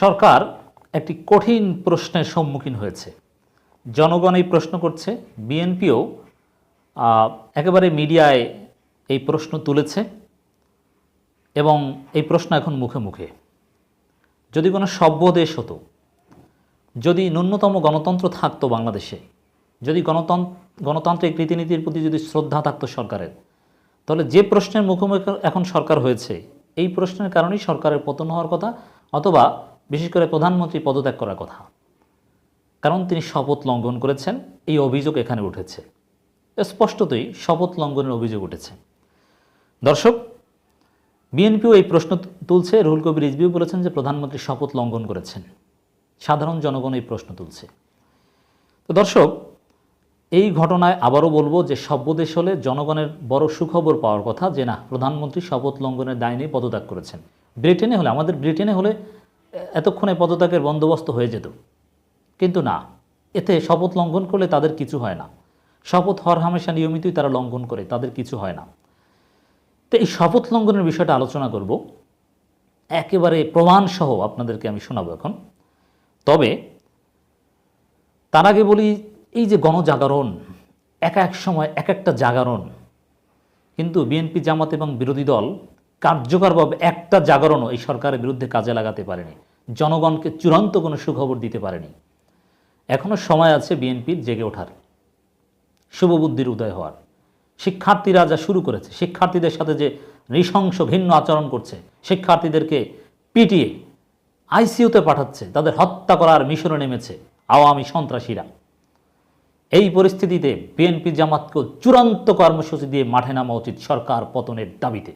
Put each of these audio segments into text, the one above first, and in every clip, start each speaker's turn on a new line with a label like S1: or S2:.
S1: সরকার একটি কঠিন প্রশ্নের সম্মুখীন হয়েছে। জনগণ এই প্রশ্ন করছে, বিএনপিও একেবারে মিডিয়ায় এই প্রশ্ন তুলেছে এবং এই প্রশ্ন এখন মুখে মুখে। যদি কোনো সভ্য দেশ হতো, যদি ন্যূনতম গণতন্ত্র থাকতো বাংলাদেশে, যদি গণতন্ত্র গণতান্ত্রিক রীতিনীতির প্রতি যদি শ্রদ্ধা থাকতো সরকারের, তাহলে যে প্রশ্নের মুখোমুখি এখন সরকার হয়েছে, এই প্রশ্নের কারণেই সরকারের পতন হওয়ার কথা, অথবা বিশেষ করে প্রধানমন্ত্রী পদত্যাগ করার কথা। কারণ তিনি শপথ লঙ্ঘন করেছেন, এই অভিযোগ এখানে উঠেছে। স্পষ্টতই শপথ লঙ্ঘনের অভিযোগ উঠেছে। দর্শক, বিএনপিও এই প্রশ্ন তুলছে। রুহুল কবির রিজবিও বলেছেন যে প্রধানমন্ত্রী শপথ লঙ্ঘন করেছেন। সাধারণ জনগণ এই প্রশ্ন তুলছে। তো দর্শক, এই ঘটনায় আবারও বলব যে সভ্য দেশ হলে জনগণের বড় সুখবর পাওয়ার কথা যে না, প্রধানমন্ত্রী শপথ লঙ্ঘনের দায় নিয়ে পদত্যাগ করেছেন। ব্রিটেনে হলে, আমাদের ব্রিটেনে হলে এতক্ষণে পদত্যাগের বন্দোবস্ত হয়ে যেত। কিন্তু না, এতে শপথ লঙ্ঘন করলে তাদের কিছু হয় না। শপথ হর হামেশা নিয়মিতই তারা লঙ্ঘন করে, তাদের কিছু হয় না। তো এই শপথ লঙ্ঘনের বিষয়টা আলোচনা করব। একেবারে প্রমাণসহ আপনাদেরকে আমি শোনাবো এখন। তবে তার আগে বলি, এই যে গণজাগরণ, এক এক সময় এক একটা জাগরণ, কিন্তু বিএনপি জামাত এবং বিরোধী দল কার্যকরভাবে একটা জাগরণও এই সরকারের বিরুদ্ধে কাজে লাগাতে পারেনি। জনগণকে চূড়ান্ত কোনো সুখবর দিতে পারেনি। এখনও সময় আছে বিএনপির জেগে ওঠার। শুভবুদ্ধির উদয় হওয়ার। শিক্ষার্থীরা যা শুরু করেছে, শিক্ষার্থীদের সাথে যে নৃশংস ঘিন্ন আচরণ করছে, শিক্ষার্থীদেরকে পিটিয়ে আইসিইউতে পাঠাচ্ছে, তাদের হত্যা করার মিশনে নেমেছে আওয়ামী সন্ত্রাসীরা। এই পরিস্থিতিতে বিএনপি জামাতকে চূড়ান্ত কর্মসূচি দিয়ে মাঠে নামা উচিত সরকার পতনের দাবিতে।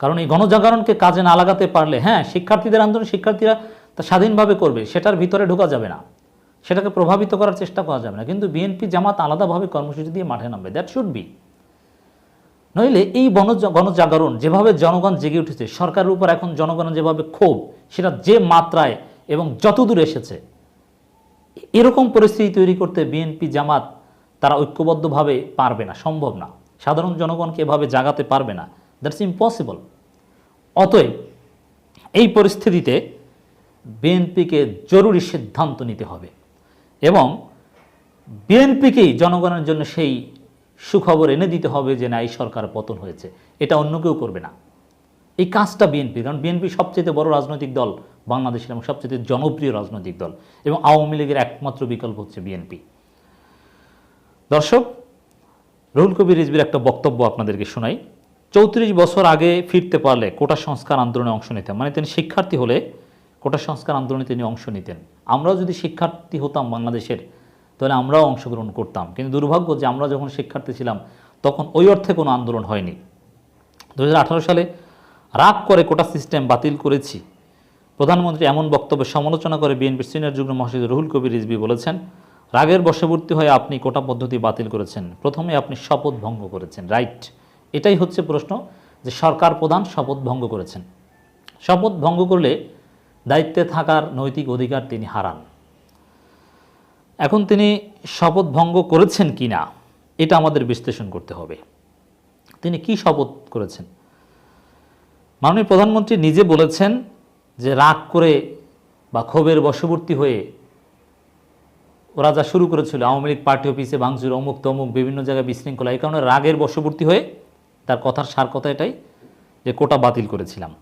S1: কারণ এই গণজাগরণকে কাজে না লাগাতে পারলে হ্যাঁ শিক্ষার্থীদের আন্দোলন শিক্ষার্থীরা তা স্বাধীনভাবে করবে, সেটার ভিতরে ঢোকা যাবে না। সেটাকে প্রভাবিত করার চেষ্টা করা যাবে না। কিন্তু বিএনপি জামাত আলাদাভাবে কর্মসূচি দিয়ে মাঠে নামবে। দ্যাট শুড বি নইলে এই গণজাগরণ যেভাবে জনগণ জেগে উঠেছে, সরকারের উপর এখন জনগণের যেভাবে ক্ষোভ, সেটা যে মাত্রায় এবং যতদূর এসেছে, এরকম পরিস্থিতি তৈরি করতে বিএনপি জামাত তারা ঐক্যবদ্ধভাবে পারবে না, সম্ভব না। সাধারণ জনগণকে এভাবে জাগাতে পারবে না। দ্যাটস ইম্পসিবল অতএব এই পরিস্থিতিতে বিএনপিকে জরুরি সিদ্ধান্ত নিতে হবে এবং বিএনপিকেই জনগণের জন্য সেই সুখবর এনে দিতে হবে যে না, এই সরকার পতন হয়েছে। এটা অন্য কেউ করবে না। এই কাজটা বিএনপি, কারণ বিএনপি সবচেয়ে বড় রাজনৈতিক দল বাংলাদেশের এবং সবচেয়ে জনপ্রিয় রাজনৈতিক দল এবং আওয়ামী লীগের একমাত্র বিকল্প হচ্ছে বিএনপি। দর্শক, রুহুল কবির রিজবির একটা বক্তব্য আপনাদেরকে শোনাই। চৌত্রিশ বছর আগে ফিরতে পারলে কোটা সংস্কার আন্দোলনে অংশ নিতেন। মানে তিনি শিক্ষার্থী হলে কোটা সংস্কার আন্দোলনে তিনি অংশ নিতেন। আমরাও যদি শিক্ষার্থী হতাম বাংলাদেশের, তাহলে আমরাও অংশগ্রহণ করতাম। কিন্তু দুর্ভাগ্য যে আমরা যখন শিক্ষার্থী ছিলাম, তখন ওই অর্থে কোনো আন্দোলন হয়নি। দু হাজার আঠারো সালে রাগ করে কোটা সিস্টেম বাতিল করেছি। প্রধানমন্ত্রী এমন বক্তব্যে সমালোচনা করে বিএনপির সিনিয়র যুগ্ম মহাসচিব রুহুল কবির রিজবি বলেছেন, রাগের বশবর্তী হয়ে আপনি কোটা পদ্ধতি বাতিল করেছেন। প্রথমে আপনি শপথ ভঙ্গ করেছেন। রাইট। এটাই হচ্ছে প্রশ্ন যে সরকার প্রধান শপথ ভঙ্গ করেছেন। শপথ ভঙ্গ করলে দায়িত্বে থাকার নৈতিক অধিকার তিনি হারান। এখন তিনি শপথ ভঙ্গ করেছেন কি না এটা আমাদের বিশ্লেষণ করতে হবে। তিনি কি শপথ করেছেন? মাননীয় প্রধানমন্ত্রী নিজে বলেছেন যে রাগ করে বা ক্ষোভের বশবর্তী হয়ে ওরা যা শুরু করেছিল, আওয়ামী লীগ পার্টি অফিসে ভাঙচুর, অমুক তমুক, বিভিন্ন জায়গায় বিশৃঙ্খলা, এই কারণে রাগের বশবর্তী হয়ে তার কথার সার কথা এটাই যে কোটা বাতিল করেছিলাম।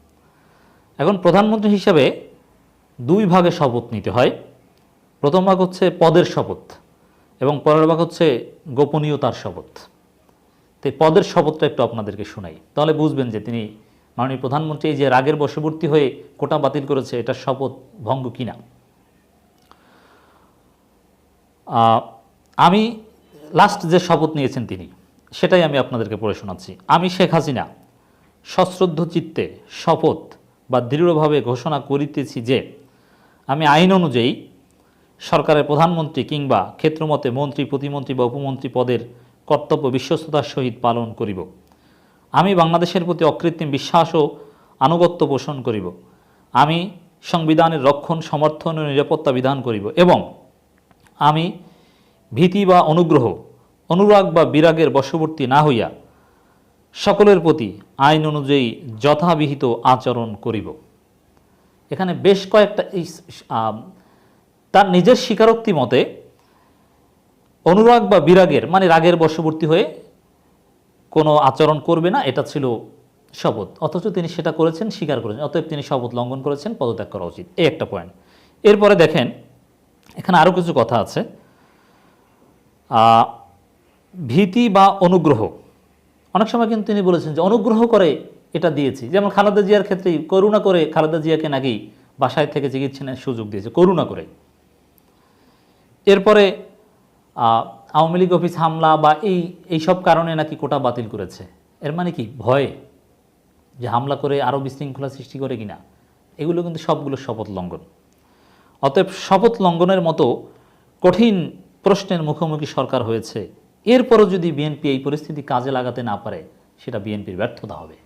S1: এখন প্রধানমন্ত্রী হিসাবে দুই ভাগে শপথ নিতে হয়। প্রথম ভাগ হচ্ছে পদের শপথ এবং পরের ভাগ হচ্ছে গোপনীয়তার শপথ। তো পদের শপথটা একটু আপনাদেরকে শোনাই। তাহলে বুঝবেন যে তিনি মাননীয় প্রধানমন্ত্রী যে রাগের বশবর্তী হয়ে কোটা বাতিল করেছে, এটা শপথ ভঙ্গ কিনা? আমি লাস্ট যে শপথ নিয়েছেন তিনি সেটাই আমি আপনাদেরকে পড়ে শোনাচ্ছি। আমি শেখ হাসিনা। সশ্রদ্ধ চিত্তে শপথ বা দৃঢ়ভাবে ঘোষণা করিতেছি যে, আমি আইন অনুযায়ী সরকারের প্রধানমন্ত্রী কিংবা ক্ষেত্রমতে মন্ত্রী, প্রতিমন্ত্রী বা উপমন্ত্রী পদের কর্তব্য বিশ্বস্ততার সহিত পালন করিব। আমি বাংলাদেশের প্রতি অকৃত্রিম বিশ্বাস ও আনুগত্য পোষণ করিব। আমি সংবিধানের রক্ষণ, সমর্থন ও নিরাপত্তা বিধান করিব এবং আমি ভীতি বা অনুগ্রহ অনুরাগ বা বিরাগের বশবর্তী না হইয়া সকলের প্রতি আইন অনুযায়ী যথাবিহিত আচরণ করিব। এখানে বেশ কয়েকটা তার নিজের স্বীকারোক্তি মতে অনুরাগ বা বিরাগের মানে রাগের বশবর্তী হয়ে কোনো আচরণ করবে না, এটা ছিল শপথ। অথচ তিনি সেটা করেছেন, স্বীকার করেছেন। অতএব তিনি শপথ লঙ্ঘন করেছেন, পদত্যাগ করা উচিত। এই একটা পয়েন্ট এরপরে দেখেন, এখানে আরও কিছু কথা আছে। ভীতি বা অনুগ্রহ। অনেক সময় কিন্তু তিনি বলেছেন যে অনুগ্রহ করে এটা দিয়েছি। যেমন খালেদা জিয়ার ক্ষেত্রেই করুণা করে খালেদা জিয়াকে নাকি বাসায় থেকে চিকিৎসার সুযোগ দিয়েছে, করুণা করে। এরপরে আওয়ামী লীগ অফিস হামলা বা এই এইসব কারণে নাকি কোটা বাতিল করেছে। এর মানে কি? ভয়ে। যে হামলা করে আরও বিশৃঙ্খলা সৃষ্টি করে কিনা, এগুলো কিন্তু সবগুলো শপথ লঙ্ঘন। অতএব শপথ লঙ্ঘনের মতো কঠিন প্রশ্নের মুখোমুখি সরকার হয়েছে এরপরও যদি বিএনপি এই পরিস্থিতি কাজে লাগাতে না পারে সেটা বিএনপির ব্যর্থতা হবে।